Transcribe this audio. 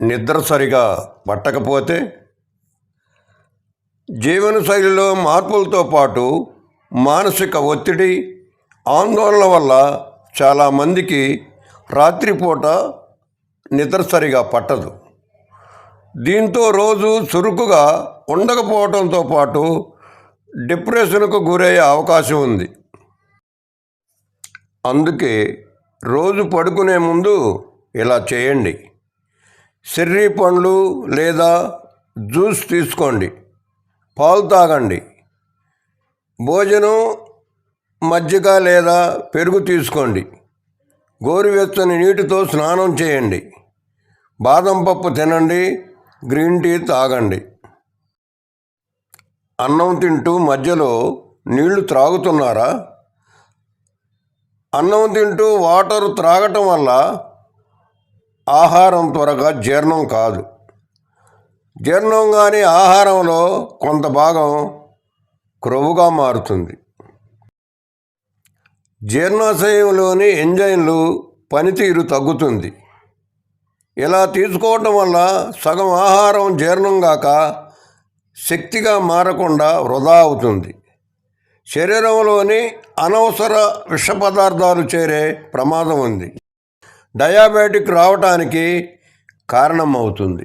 నిద్ర సరిగా పట్టకపోతే జీవనశైలిలో మార్పులతో పాటు మానసిక ఒత్తిడి ఆందోళన వల్ల చాలామందికి రాత్రిపూట నిద్ర సరిగా పట్టదు. దీంతో రోజు చురుకుగా ఉండకపోవడంతో పాటు డిప్రెషన్కు గురయ్యే అవకాశం ఉంది. అందుకే రోజు పడుకునే ముందు ఇలా చేయండి. చెర్రీ పండ్లు లేదా జ్యూస్ తీసుకోండి. పాలు తాగండి. భోజనం మజ్జిగ లేదా పెరుగు తీసుకోండి. గోరువెచ్చని నీటితో స్నానం చేయండి. బాదం పప్పు తినండి. గ్రీన్ టీ తాగండి. అన్నం తింటూ మధ్యలో నీళ్ళు త్రాగుతున్నారా? అన్నం తింటూ వాటర్ త్రాగటం వల్ల ఆహారం త్వరగా జీర్ణం కాదు. జీర్ణం కాని ఆహారంలో కొంత భాగం క్రొవ్వుగా మారుతుంది. జీర్ణాశయంలోని ఎంజైన్లు పనితీరు తగ్గుతుంది. ఇలా తీసుకోవటం వల్ల సగం ఆహారం జీర్ణం కాక శక్తిగా మారకుండా వృధా అవుతుంది. శరీరంలోని అనవసర విష పదార్థాలు చేరే ప్రమాదం ఉంది. డయాబెటిక్ రావటానికి కారణం అవుతుంది